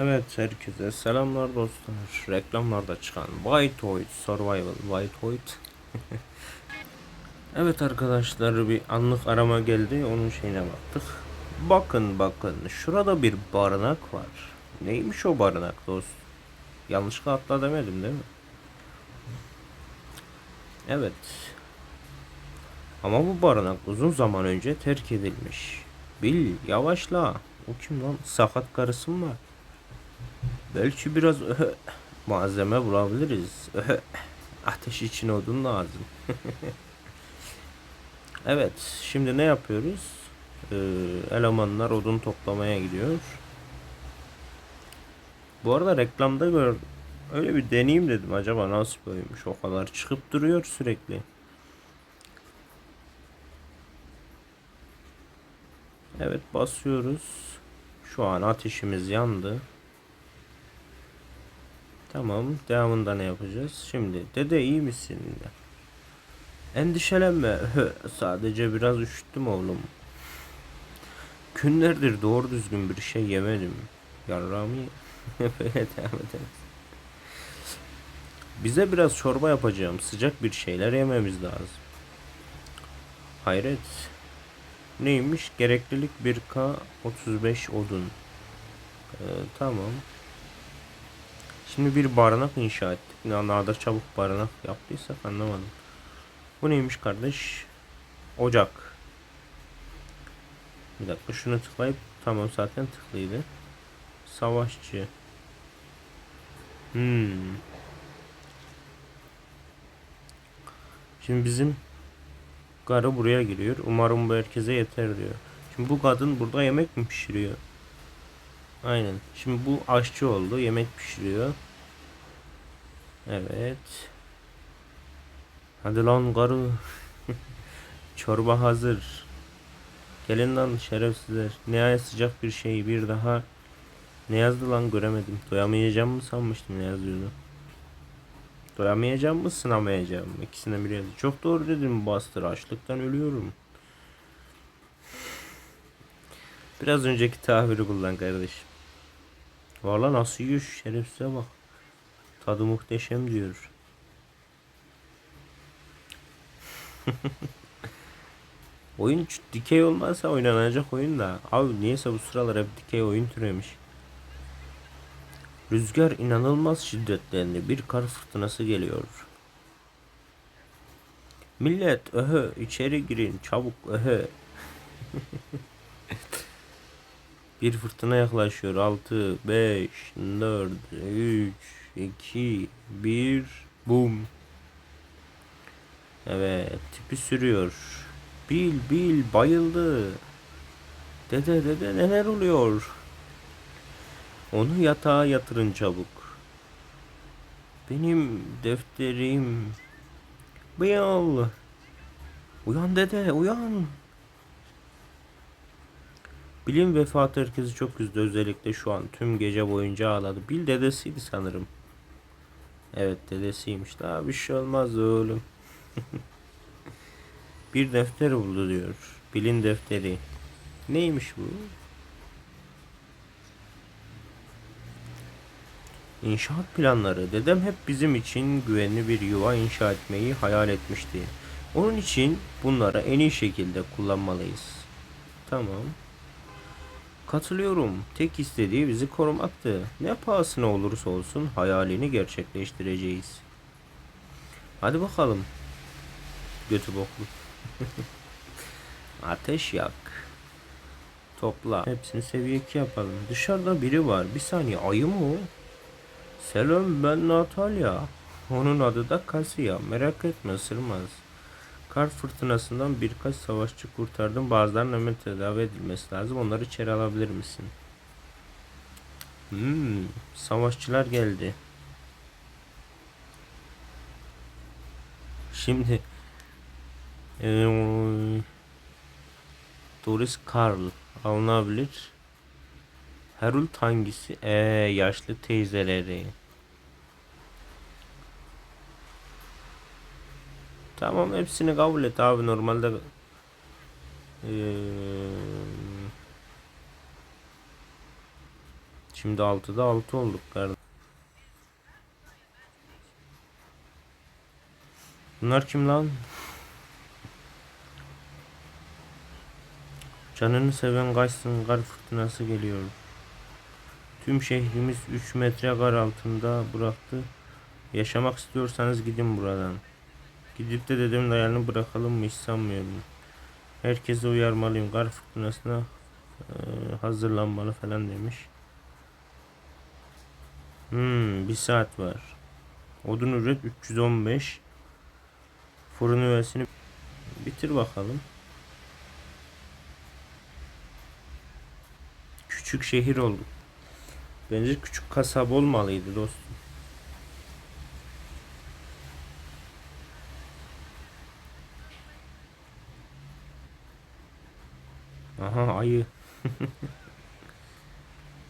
Evet herkese selamlar dostlar. Reklamlarda çıkan White Survival White evet arkadaşlar bir anlık arama geldi. Onun şeyine baktık. Bakın bakın şurada bir barınak var. Neymiş o barınak dost? Yanlışlıkla atla demedim değil mi? Evet. Ama bu barınak uzun zaman önce terk edilmiş. Bil yavaşla. O kim lan? Sakat karısı mı var? Belki biraz malzeme bulabiliriz. Ateş için odun lazım. evet, şimdi ne yapıyoruz? Ee, elemanlar odun toplamaya gidiyor. Bu arada reklamda gör öyle bir deneyeyim dedim acaba nasıl böyleymiş o kadar çıkıp duruyor sürekli. Evet basıyoruz. Şu an ateşimiz yandı. Tamam. Devamında ne yapacağız? Şimdi dede iyi misin? Endişelenme. Sadece biraz üşüttüm oğlum. Günlerdir doğru düzgün bir şey yemedim. Yarrağımı böyle devam edelim. Bize biraz çorba yapacağım. Sıcak bir şeyler yememiz lazım. Hayret. Neymiş? Gereklilik 1K 35 odun. Ee, tamam. Şimdi bir barınak inşa ettik. Ne kadar çabuk barınak yaptıysak anlamadım. Bu neymiş kardeş? Ocak. Bir dakika şunu tıklayıp tamam zaten tıklıydı. Savaşçı. Hmm. Şimdi bizim karı buraya giriyor. Umarım bu herkese yeter diyor. Şimdi bu kadın burada yemek mi pişiriyor? Aynen. Şimdi bu aşçı oldu. Yemek pişiriyor. Evet. Hadi lan karı. Çorba hazır. Gelin lan şerefsizler. Nihayet sıcak bir şey bir daha. Ne yazdı lan göremedim. Doyamayacağım mı sanmıştım ne yazıyordu. Doyamayacağım mı sınamayacağım mı? İkisinden biri yazdı. Çok doğru dedim bastır. Açlıktan ölüyorum. Biraz önceki tabiri kullan kardeşim. Valla nasıl yiyor şu şerefsize bak. Tadı muhteşem diyor. oyun dikey olmazsa oynanacak oyun da. Abi niyeyse bu sıralar hep dikey oyun türemiş. Rüzgar inanılmaz şiddetlendi. Bir kar fırtınası geliyor. Millet öhö içeri girin çabuk öhö. Bir fırtına yaklaşıyor. 6, 5, 4, 3, 2, 1, boom. Evet, tipi sürüyor. Bil, bil, bayıldı. Dede, dede neler oluyor? Onu yatağa yatırın çabuk. Benim defterim. Bıyal. Uyan dede, uyan. Bilim vefatı herkesi çok üzdü. Özellikle şu an tüm gece boyunca ağladı. Bil dedesiydi sanırım. Evet dedesiymiş. Daha bir şey olmaz oğlum. bir defter buldu diyor. Bilin defteri. Neymiş bu? İnşaat planları. Dedem hep bizim için güvenli bir yuva inşa etmeyi hayal etmişti. Onun için bunları en iyi şekilde kullanmalıyız. Tamam. Katılıyorum. Tek istediği bizi korumaktı. Ne pahasına olursa olsun hayalini gerçekleştireceğiz. Hadi bakalım. Götü boklu. Ateş yak. Topla. Hepsini seviye 2 yapalım. Dışarıda biri var. Bir saniye ayı mı? Selam ben Natalya. Onun adı da Kasiya. Merak etme ısırmaz. Kar fırtınasından birkaç savaşçı kurtardım. Bazılarının hemen tedavi edilmesi lazım. Onları içeri alabilir misin? Hmm, savaşçılar geldi. Şimdi eee Doris Karl alınabilir. Harold hangisi? Ee, yaşlı teyzeleri. Tamam hepsini kabul et abi normalde ee, Şimdi 6'da 6 olduk kardeş. Bunlar kim lan? Canını seven kaçsın kar fırtınası geliyor. Tüm şehrimiz 3 metre kar altında bıraktı. Yaşamak istiyorsanız gidin buradan. Gidip de dedemin ayarını bırakalım mı hiç sanmıyorum. Herkese uyarmalıyım. Kar fırtınasına e, hazırlanmalı falan demiş. Hmm, bir saat var. Odun üret 315. Fırın üyesini bitir bakalım. Küçük şehir oldu. Bence küçük kasaba olmalıydı dostum. Aha ayı.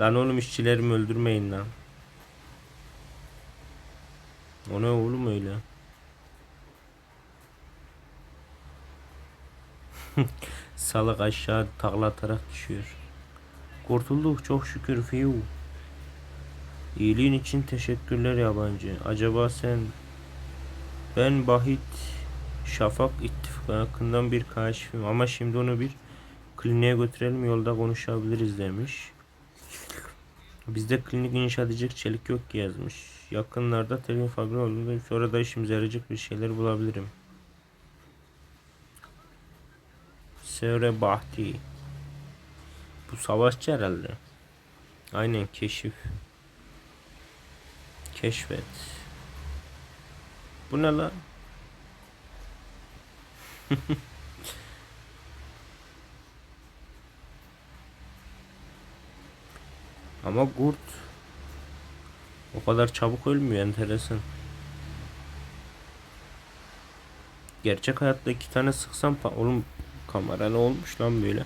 lan oğlum işçilerimi öldürmeyin lan. O ne oğlum öyle? Salak aşağı takla atarak düşüyor. Kurtulduk çok şükür fiyu. İyiliğin için teşekkürler yabancı. Acaba sen ben Bahit Şafak ittifakından bir kaşifim ama şimdi onu bir kliniğe götürelim yolda konuşabiliriz demiş. Bizde klinik inşa edecek çelik yok ki yazmış. Yakınlarda telefon fabrika olduğunda sonra da işimize yarayacak bir şeyler bulabilirim. Sevre Bahti. Bu savaşçı herhalde. Aynen keşif. Keşfet. Bu ne lan? Ama kurt o kadar çabuk ölmüyor enteresan. Gerçek hayatta iki tane sıksam oğlum kamera ne olmuş lan böyle?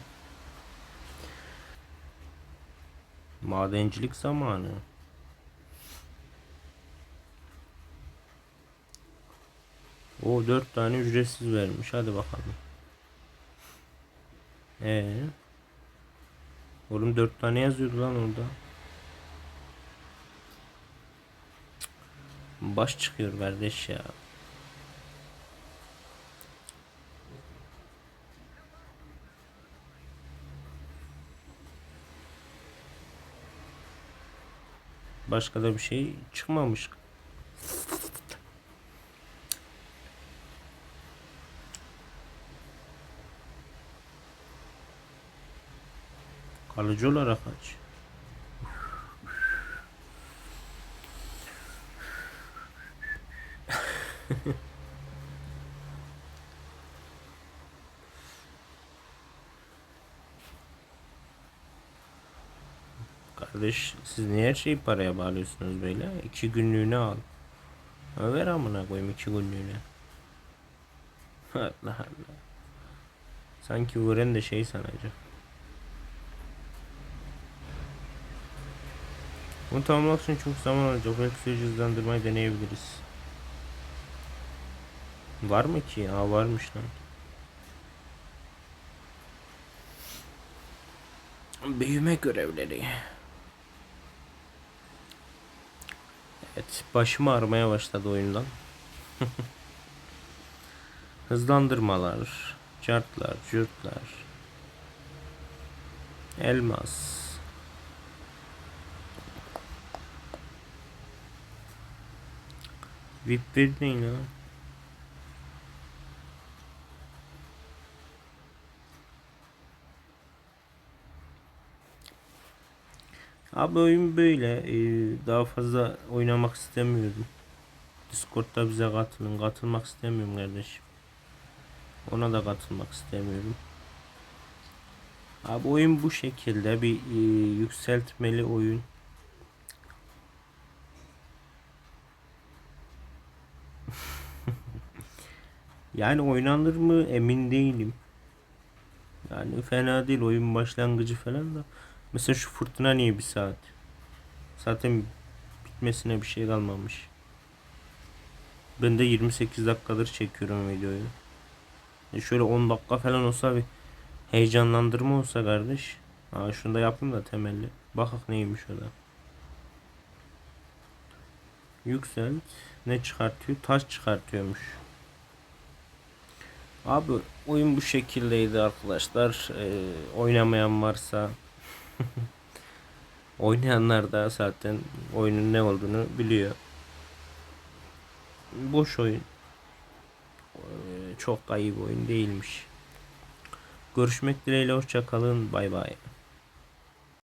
Madencilik zamanı. O dört tane ücretsiz vermiş. Hadi bakalım. Ee. Oğlum dört tane yazıyordu lan orada. Baş çıkıyor kardeş ya. Başka da bir şey çıkmamış. Kalıcı olarak aç. Kardeş siz niye her şeyi paraya bağlıyorsunuz böyle? İki günlüğüne al. Ha, ver amına koyayım iki günlüğüne. Allah Allah. Sanki vuran de şey sanacak. Bunu tamamlamak için çok zaman alacak. Belki hızlandırmayı deneyebiliriz. Var mı ki? Aa varmış lan. Büyüme görevleri. Evet, başım ağrımaya başladı oyundan. Hızlandırmalar, cartlar, cürtler. Elmas. VIP verdin ya. Abi oyun böyle. Ee, daha fazla oynamak istemiyorum. Discord'da bize katılın. Katılmak istemiyorum kardeşim. Ona da katılmak istemiyorum. Abi oyun bu şekilde bir e, yükseltmeli oyun. Yani oynanır mı emin değilim. Yani fena değil oyun başlangıcı falan da. Mesela şu fırtına niye bir saat? Zaten bitmesine bir şey kalmamış. Ben de 28 dakikadır çekiyorum videoyu. E şöyle 10 dakika falan olsa bir heyecanlandırma olsa kardeş. Aa şunu da yapayım da temelli. Bakak neymiş o da. Yükselt. Ne çıkartıyor? Taş çıkartıyormuş. Abi oyun bu şekildeydi arkadaşlar. Ee, oynamayan varsa oynayanlar da zaten oyunun ne olduğunu biliyor. Boş oyun. Ee, çok da oyun değilmiş. Görüşmek dileğiyle hoşça kalın. Bay bay.